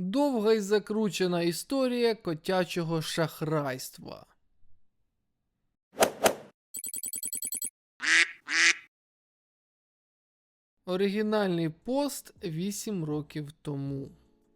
Довга й закручена історія котячого шахрайства. Оригінальний пост 8 років тому.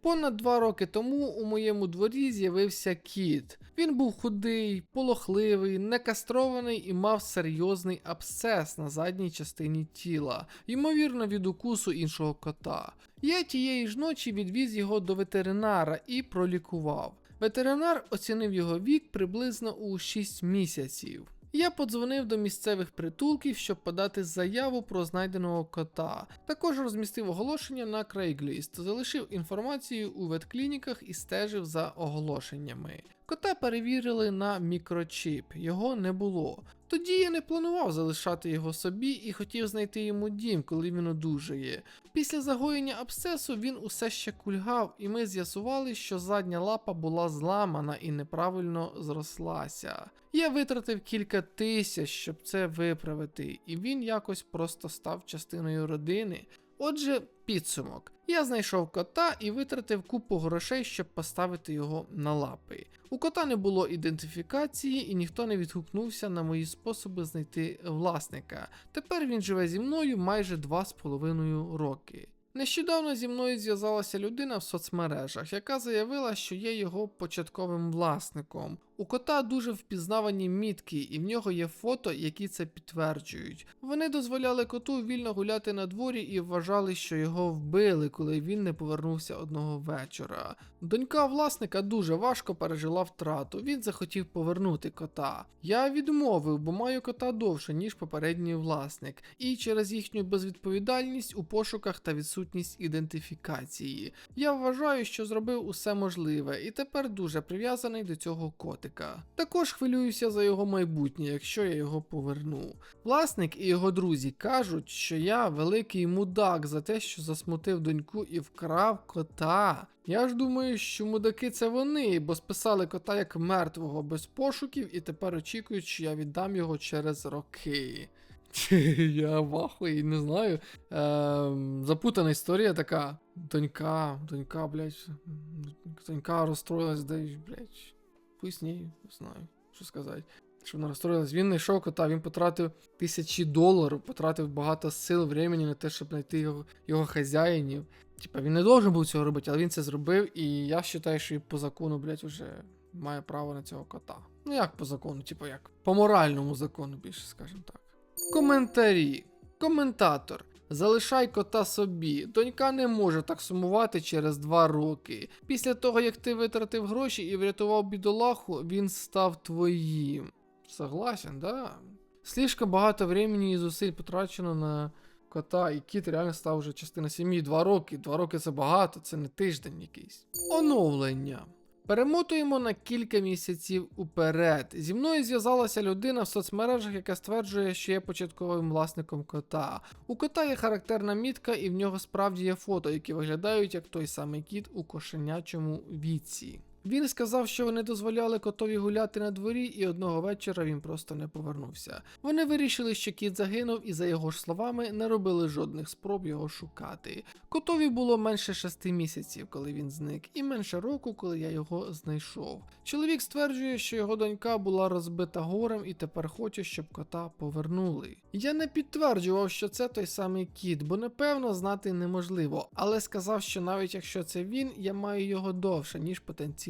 Понад два роки тому у моєму дворі з'явився кіт. Він був худий, полохливий, некастрований і мав серйозний абсцес на задній частині тіла, ймовірно, від укусу іншого кота. Я тієї ж ночі відвіз його до ветеринара і пролікував. Ветеринар оцінив його вік приблизно у 6 місяців. Я подзвонив до місцевих притулків, щоб подати заяву про знайденого кота. Також розмістив оголошення на Craigslist, залишив інформацію у ветклініках і стежив за оголошеннями. Кота перевірили на мікрочіп, його не було. Тоді я не планував залишати його собі і хотів знайти йому дім, коли він одужає. Після загоєння абсцесу він усе ще кульгав, і ми з'ясували, що задня лапа була зламана і неправильно зрослася. Я витратив кілька тисяч, щоб це виправити, і він якось просто став частиною родини. Отже, підсумок. Я знайшов кота і витратив купу грошей, щоб поставити його на лапи. У кота не було ідентифікації, і ніхто не відгукнувся на мої способи знайти власника. Тепер він живе зі мною майже два з половиною роки. Нещодавно зі мною зв'язалася людина в соцмережах, яка заявила, що є його початковим власником. У кота дуже впізнавані мітки, і в нього є фото, які це підтверджують. Вони дозволяли коту вільно гуляти на дворі і вважали, що його вбили, коли він не повернувся одного вечора. Донька власника дуже важко пережила втрату. Він захотів повернути кота. Я відмовив, бо маю кота довше, ніж попередній власник, і через їхню безвідповідальність у пошуках та відсутність ідентифікації. Я вважаю, що зробив усе можливе, і тепер дуже прив'язаний до цього котика. Також хвилююся за його майбутнє, якщо я його поверну. Власник і його друзі кажуть, що я великий мудак за те, що засмутив доньку і вкрав кота. Я ж думаю, що мудаки це вони, бо списали кота як мертвого без пошуків і тепер очікують, що я віддам його через роки. Я в ахуї, не знаю. Ем, запутана історія така. Донька, донька, блядь. Донька розстроїлась, де, блядь. Поясні, не знаю, що сказати. Що вона розстроїлась. Він знайшов кота, він потратив тисячі доларів, потратив багато сил, времени на те, щоб знайти його, його хазяїнів. Типа він не должен був цього робити, але він це зробив, і я вважаю, що і по закону, блядь, вже має право на цього кота. Ну як по закону, типу як? По моральному закону, більше, скажімо так. Коментарі. Коментатор. Залишай кота собі. Донька не може так сумувати через два роки. Після того, як ти витратив гроші і врятував бідолаху, він став твоїм. Согласен, да? Слишком багато времени і зусиль потрачено на кота, і кіт реально став вже частина сім'ї. Два роки. Два роки це багато, це не тиждень якийсь. Оновлення. Перемотуємо на кілька місяців уперед. Зі мною зв'язалася людина в соцмережах, яка стверджує, що є початковим власником кота. У кота є характерна мітка, і в нього справді є фото, які виглядають як той самий кіт у кошенячому віці. Він сказав, що вони дозволяли котові гуляти на дворі, і одного вечора він просто не повернувся. Вони вирішили, що кіт загинув, і за його ж словами не робили жодних спроб його шукати. Котові було менше шести місяців, коли він зник, і менше року, коли я його знайшов. Чоловік стверджує, що його донька була розбита горем і тепер хоче, щоб кота повернули. Я не підтверджував, що це той самий кіт, бо напевно знати неможливо, але сказав, що навіть якщо це він, я маю його довше, ніж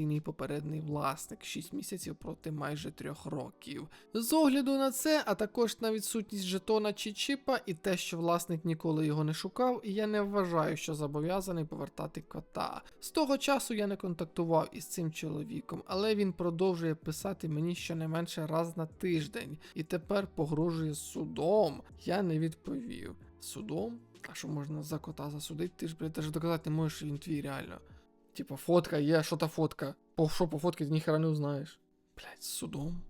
потенційний попередній власник 6 місяців проти майже 3 років. З огляду на це, а також на відсутність жетона чи чіпа, і те, що власник ніколи його не шукав, я не вважаю, що зобов'язаний повертати кота. З того часу я не контактував із цим чоловіком, але він продовжує писати мені щонайменше раз на тиждень, і тепер погрожує судом. Я не відповів. Судом? А що можна за кота засудити? Ти ж, блядь, даже доказати не можеш, що він твій реально. Типа фотка я что-то фотка. По что по фотки ты нихера не узнаешь. Блять, с судом.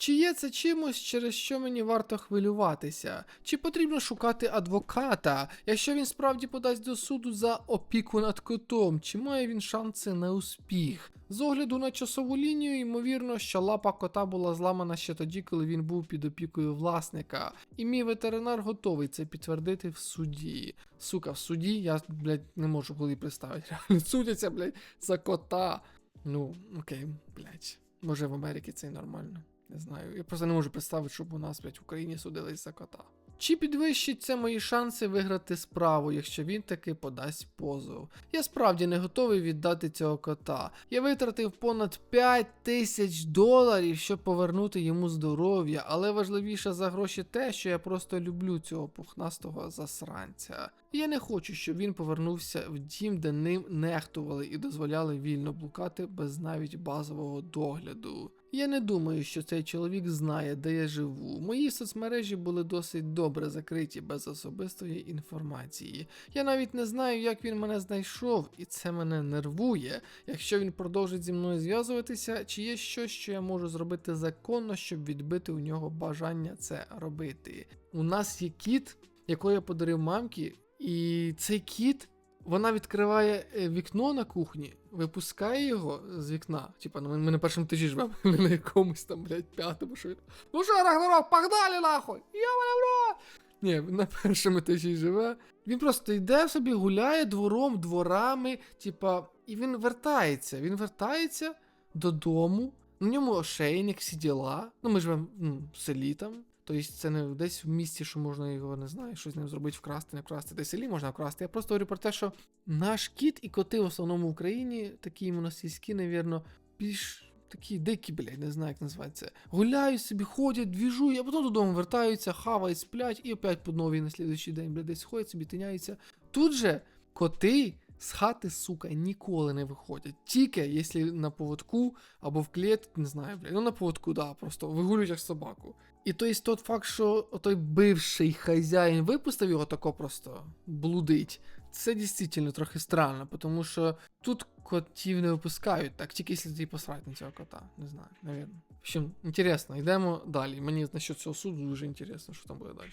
Чи є це чимось, через що мені варто хвилюватися? Чи потрібно шукати адвоката, якщо він справді подасть до суду за опіку над котом, чи має він шанси на успіх? З огляду на часову лінію, ймовірно, що лапа кота була зламана ще тоді, коли він був під опікою власника. І мій ветеринар готовий це підтвердити в суді. Сука, в суді я, блядь, не можу коли представити. Реально судяться, блядь, за кота. Ну, окей, блядь. Може в Америці це і нормально. Не знаю. Я просто не можу представити, щоб у нас, блядь, в Україні судились за кота. Чи підвищить це мої шанси виграти справу, якщо він таки подасть позов? Я справді не готовий віддати цього кота. Я витратив понад 5 тисяч доларів, щоб повернути йому здоров'я, але важливіше за гроші те, що я просто люблю цього пухнастого засранця. Я не хочу, щоб він повернувся в дім, де ним нехтували і дозволяли вільно блукати без навіть базового догляду. Я не думаю, що цей чоловік знає, де я живу. Мої соцмережі були досить добре закриті без особистої інформації. Я навіть не знаю, як він мене знайшов, і це мене нервує. Якщо він продовжить зі мною зв'язуватися, чи є щось, що я можу зробити законно, щоб відбити у нього бажання це робити. У нас є кіт, якого я подарив мамці, і цей кіт. Вона відкриває е, вікно на кухні, випускає його з вікна. Типа, ну ми на першому тижі живемо, не на якомусь там, блядь, п'ятому, що. Ну що, Рагнарок, погнали нахуй! Я рот! Ні, на першому етажі живе. Він просто йде собі, гуляє двором, дворами, типа, і він вертається. Він вертається додому. На ньому ошейник, всі діла. Ну, ми живемо в селі там. Тобто це не десь в місті, що можна його не знаю, щось з ним зробити, вкрасти, не вкрасти. Десь селі можна вкрасти. Я просто говорю про те, що наш кіт і коти в основному в Україні, такі іменно сільські, навірно, більш такі дикі, блядь, не знаю, як називається. Гуляють собі, ходять, двіжують, а потім додому вертаються, хавають, сплять і опять по новій на слідуючий день, блядь, десь ходять собі, тиняються. Тут же коти. З хати, сука, ніколи не виходять. Тільки якщо на поводку або в клітці, не знаю, блядь. Ну на поводку, да, просто вигулюють як собаку. І то є тот факт, що той бивший хазяїн випустив його тако просто блудить. Це дійсно трохи странно, тому що тут котів не випускають, так тільки якщо ти посрать на цього кота. Не знаю, навірно. В общем, інтересно, йдемо далі. Мені насчет цього суду дуже інтересно, що там буде далі.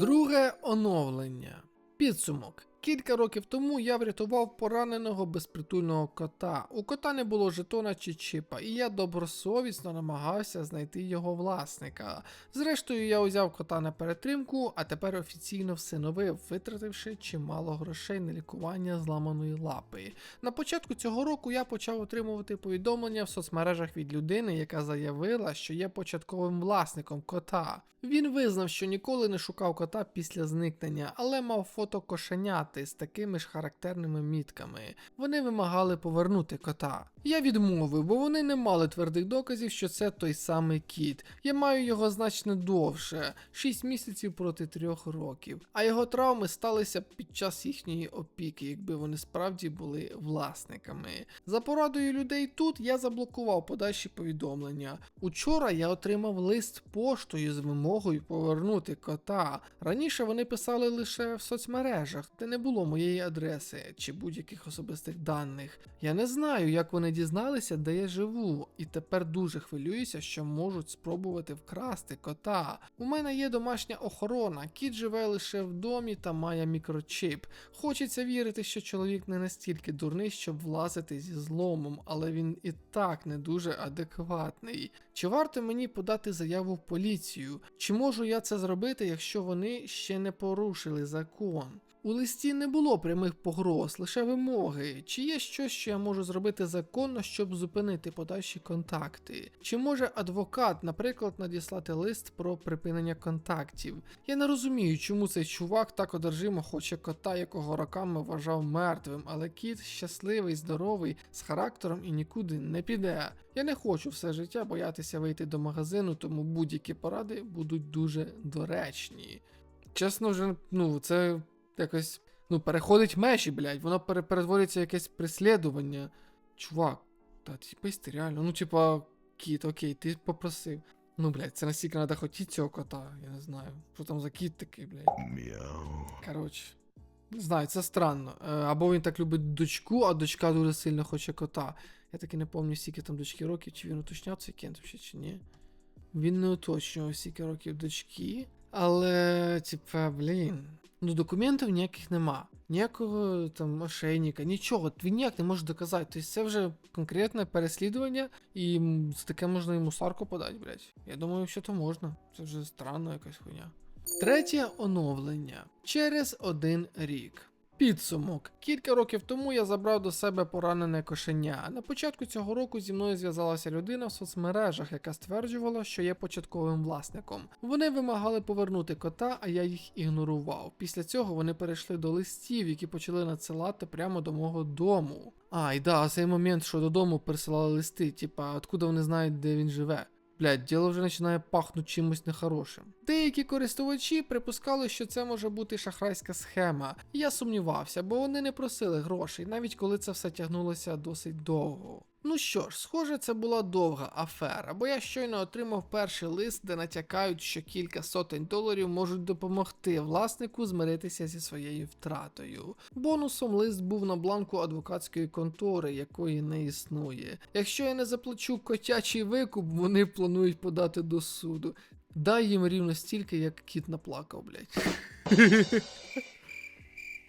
Друге оновлення. Підсумок. Кілька років тому я врятував пораненого безпритульного кота. У кота не було жетона чи чипа, і я добросовісно намагався знайти його власника. Зрештою, я узяв кота на перетримку, а тепер офіційно всиновив, витративши чимало грошей на лікування зламаної лапи. На початку цього року я почав отримувати повідомлення в соцмережах від людини, яка заявила, що є початковим власником кота. Він визнав, що ніколи не шукав кота після зникнення, але мав фото кошеняти з такими ж характерними мітками. Вони вимагали повернути кота. Я відмовив, бо вони не мали твердих доказів, що це той самий кіт. Я маю його значно довше 6 місяців проти 3 років. А його травми сталися під час їхньої опіки, якби вони справді були власниками. За порадою людей тут я заблокував подальші повідомлення. Учора я отримав лист поштою з вимогою повернути кота. Раніше вони писали лише в соцмережах, де не було моєї адреси чи будь-яких особистих даних. Я не знаю, як вони дізналися, де я живу, і тепер дуже хвилююся, що можуть спробувати вкрасти кота. У мене є домашня охорона, кіт живе лише в домі та має мікрочип. Хочеться вірити, що чоловік не настільки дурний, щоб влазити зі зломом, але він і так не дуже адекватний. Чи варто мені подати заяву в поліцію? Чи можу я це зробити, якщо вони ще не порушили закон? У листі не було прямих погроз, лише вимоги. Чи є щось, що я можу зробити законно, щоб зупинити подальші контакти? Чи може адвокат, наприклад, надіслати лист про припинення контактів? Я не розумію, чому цей чувак так одержимо хоче кота, якого роками вважав мертвим, але кіт щасливий, здоровий, з характером і нікуди не піде. Я не хочу все життя боятися вийти до магазину, тому будь-які поради будуть дуже доречні. Чесно, вже, ну, це якось ну, переходить межі, блядь, воно пере- перетворюється в якесь преслідування. Чувак, та ти реально. Ну, типа, кіт, окей, ти попросив. Ну, блядь, це настільки треба хотіти цього кота, я не знаю. Що там за кіт такий, блядь. Коротше. Не знаю, це странно. Е, Або він так любить дочку, а дочка дуже сильно хоче кота. Я таки не пам'ятаю, скільки там дочки років, чи він уточняв цей кент взагалі, чи ні. Він не уточнював скільки років дочки, але, типа, блін. Ну, документів ніяких нема. Ніякого там мошенника, нічого. Він ніяк не може доказати. Тобто це вже конкретне переслідування, і за таке можна йому сарку подати, блядь. Я думаю, що то можна. Це вже странно якась хуйня. Третє оновлення через один рік. Підсумок. Кілька років тому я забрав до себе поранене кошеня. На початку цього року зі мною зв'язалася людина в соцмережах, яка стверджувала, що є початковим власником. Вони вимагали повернути кота, а я їх ігнорував. Після цього вони перейшли до листів, які почали надсилати прямо до мого дому. А, і да, цей момент, що додому присилали листи, типа, откуда вони знають, де він живе. Блядь, діло вже починає пахнути чимось нехорошим. Деякі користувачі припускали, що це може бути шахрайська схема. Я сумнівався, бо вони не просили грошей, навіть коли це все тягнулося досить довго. Ну що ж, схоже, це була довга афера, бо я щойно отримав перший лист, де натякають, що кілька сотень доларів можуть допомогти власнику змиритися зі своєю втратою. Бонусом лист був на бланку адвокатської контори, якої не існує. Якщо я не заплачу котячий викуп, вони планують подати до суду. Дай їм рівно стільки, як кіт наплакав, блядь.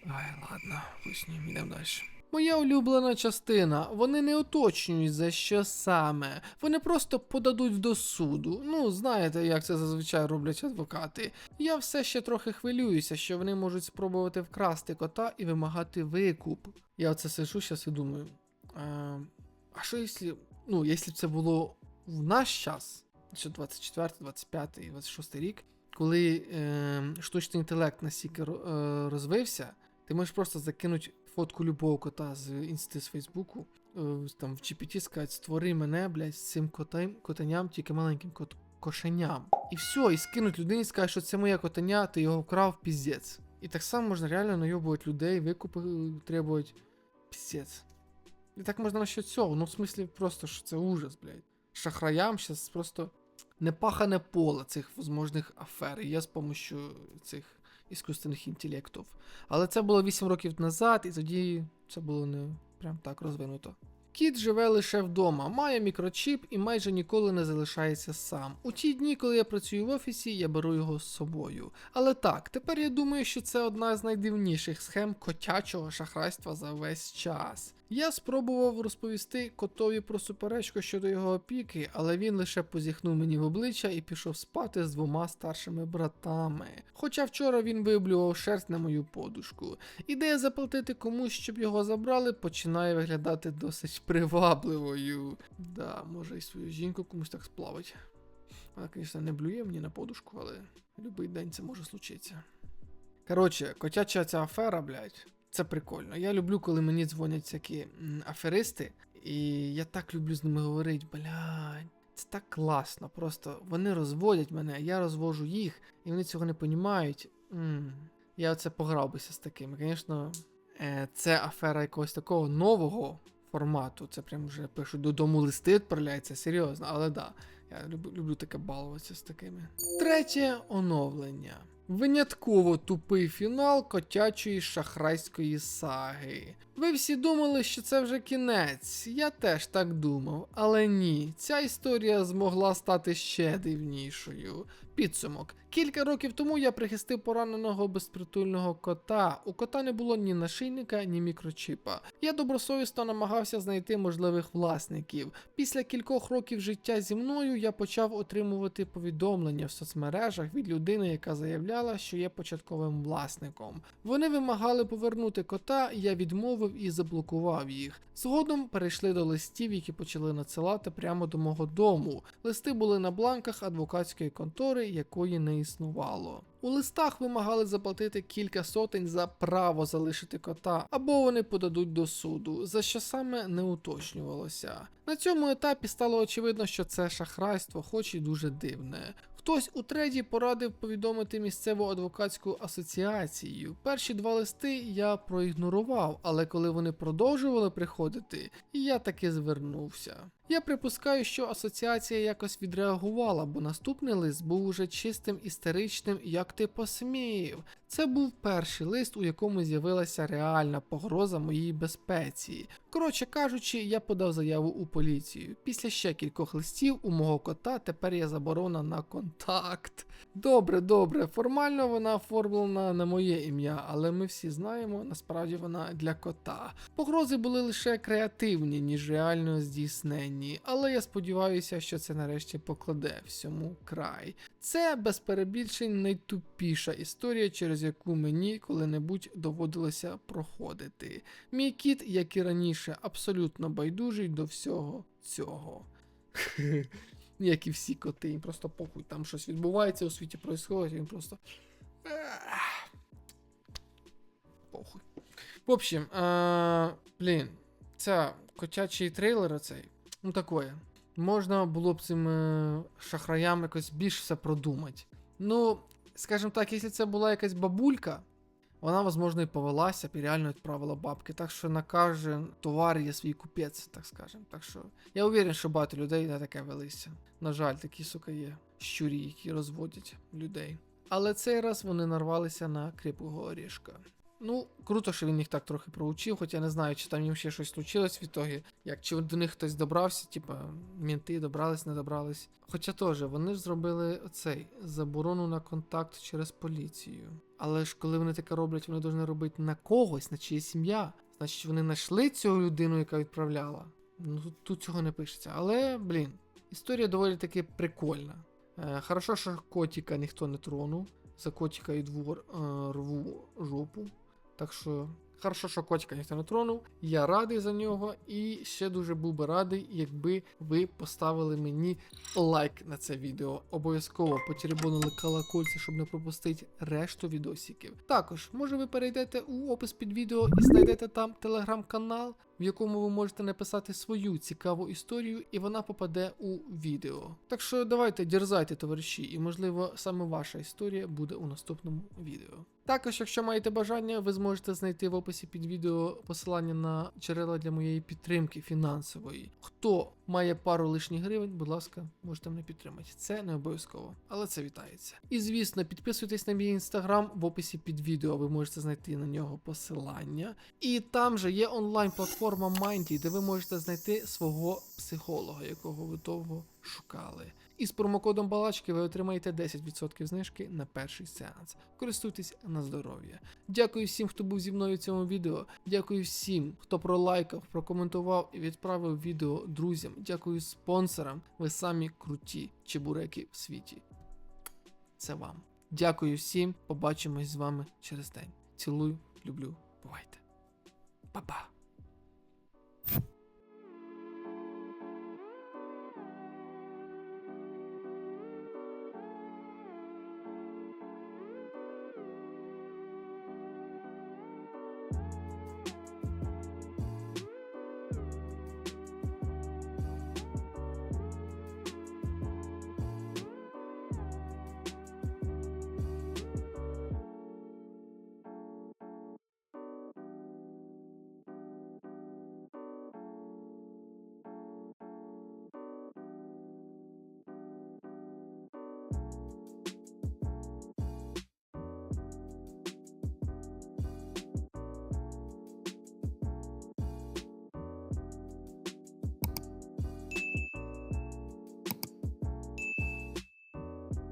Ай, ладно, пусть не йдемо далі. Моя улюблена частина. Вони не уточнюють за що саме. Вони просто подадуть до суду. Ну, знаєте, як це зазвичай роблять адвокати. Я все ще трохи хвилююся, що вони можуть спробувати вкрасти кота і вимагати викуп. Я оце сижу зараз і думаю. А, а що якщо. Ну, якщо б це було в наш час, що 24, 25 і 26 рік, коли е, штучний інтелект настільки е, розвився, ти можеш просто закинути фотку любого кота з інсти з Фейсбуку, е, там в GPT сказати, створи мене, блядь, з цим котем, котеням, тільки маленьким кот, кошеням. І все, і скинуть людині, сказати, що це моє котеня, ти його вкрав, піздець. І так само можна реально найобувати людей, викупи е, требувати. Піздець. І так можна насчет цього. Ну, в смислі, просто що це ужас, блядь. Шахраям зараз просто непахане поле цих возможних афер є з допомогою цих іскусственних інтелектів. Але це було 8 років назад, і тоді це було не прям так розвинуто. Кіт живе лише вдома, має мікрочіп і майже ніколи не залишається сам. У ті дні, коли я працюю в офісі, я беру його з собою. Але так, тепер я думаю, що це одна з найдивніших схем котячого шахрайства за весь час. Я спробував розповісти котові про суперечку щодо його опіки, але він лише позіхнув мені в обличчя і пішов спати з двома старшими братами. Хоча вчора він виблював шерсть на мою подушку. Ідея заплатити комусь, щоб його забрали, починає виглядати досить привабливою. Да, може і свою жінку комусь так сплавить. Вона, звісно, не блює мені на подушку, але будь-який день це може случитися. Коротше, котяча ця афера, блядь, це прикольно. Я люблю, коли мені дзвонять всякі аферисти, і я так люблю з ними говорити, блядь. Це так класно. Просто вони розводять мене, я розвожу їх, і вони цього не розуміють. Я оце пограв бися з такими. Звісно, е, це афера якогось такого нового формату. Це прям вже пишуть додому листи відправляється, серйозно, але да. Я люблю, люблю таке балуватися з такими. Третє оновлення. Винятково тупий фінал котячої шахрайської саги. Ви всі думали, що це вже кінець. Я теж так думав, але ні, ця історія змогла стати ще дивнішою. Підсумок. Кілька років тому я прихистив пораненого безпритульного кота. У кота не було ні нашийника, ні мікрочіпа. Я добросовісно намагався знайти можливих власників. Після кількох років життя зі мною я почав отримувати повідомлення в соцмережах від людини, яка заявляла, що є початковим власником. Вони вимагали повернути кота, я відмовив і заблокував їх. Згодом перейшли до листів, які почали надсилати прямо до мого дому. Листи були на бланках адвокатської контори, якої не існувало. У листах вимагали заплатити кілька сотень за право залишити кота, або вони подадуть до суду, за що саме не уточнювалося. На цьому етапі стало очевидно, що це шахрайство, хоч і дуже дивне. Хтось у треді порадив повідомити місцеву адвокатську асоціацію. Перші два листи я проігнорував, але коли вони продовжували приходити, я таки звернувся. Я припускаю, що асоціація якось відреагувала, бо наступний лист був уже чистим істеричним, як ти посмів. Це був перший лист, у якому з'явилася реальна погроза моїй безпеці. Коротше кажучи, я подав заяву у поліцію. Після ще кількох листів у мого кота тепер є заборона на контакт. Добре, добре, формально вона оформлена на моє ім'я, але ми всі знаємо, насправді вона для кота. Погрози були лише креативні, ніж реально здійсненні, але я сподіваюся, що це нарешті покладе всьому край. Це без перебільшень найтупіша історія, через яку мені коли-небудь доводилося проходити. Мій кіт, як і раніше, абсолютно байдужий до всього цього. Як і всі коти, їм просто похуй, там щось відбувається у світі происходить, він просто. Похуй. В общем, е, блін, ця котячий трейлер оцей, ну такое. Можна було б цим е, шахраям якось більш все продумати. Ну, скажімо так, якщо це була якась бабулька, вона, возможно, і повелася і реально відправила бабки. Так що на кожен товар є свій купець, так скажемо. Так що я уверен, що багато людей на таке велися. На жаль, такі сука є щурі, які розводять людей. Але цей раз вони нарвалися на кріпкого орішка. Ну, круто, що він їх так трохи проучив, хоча я не знаю, чи там їм ще щось случилось в ітогі. Як чи до них хтось добрався, типа мінти добрались, не добрались. Хоча теж вони ж зробили оцей заборону на контакт через поліцію. Але ж коли вони таке роблять, вони повинні робити на когось, на чиє сім'я. Значить, вони знайшли цю людину, яка відправляла. Ну тут, тут цього не пишеться. Але, блін, історія доволі таки прикольна. Е, хорошо, що котика ніхто не тронув. За котика і двор е, рву жопу. Так що, хорошо, що котика ніхто не тронув. Я радий за нього. І ще дуже був би радий, якби ви поставили мені лайк на це відео. Обов'язково потеребонили колокольці, щоб не пропустити решту відосиків. Також, може, ви перейдете у опис під відео і знайдете там телеграм-канал, в якому ви можете написати свою цікаву історію, і вона попаде у відео. Так що давайте дерзайте, товариші, і можливо саме ваша історія буде у наступному відео. Також, якщо маєте бажання, ви зможете знайти в описі під відео посилання на джерела для моєї підтримки фінансової. Хто має пару лишніх гривень, будь ласка, можете мене підтримати. Це не обов'язково, але це вітається. І звісно, підписуйтесь на мій інстаграм в описі під відео. Ви можете знайти на нього посилання. І там же є онлайн-платформа Mindy, де ви можете знайти свого психолога, якого ви довго шукали. І з промокодом балачки ви отримаєте 10% знижки на перший сеанс. Користуйтесь на здоров'я. Дякую всім, хто був зі мною в цьому відео. Дякую всім, хто пролайкав, прокоментував і відправив відео друзям. Дякую спонсорам. Ви самі круті чебуреки в світі. Це вам. Дякую всім. Побачимось з вами через день. Цілую, люблю, бувайте. Па-па.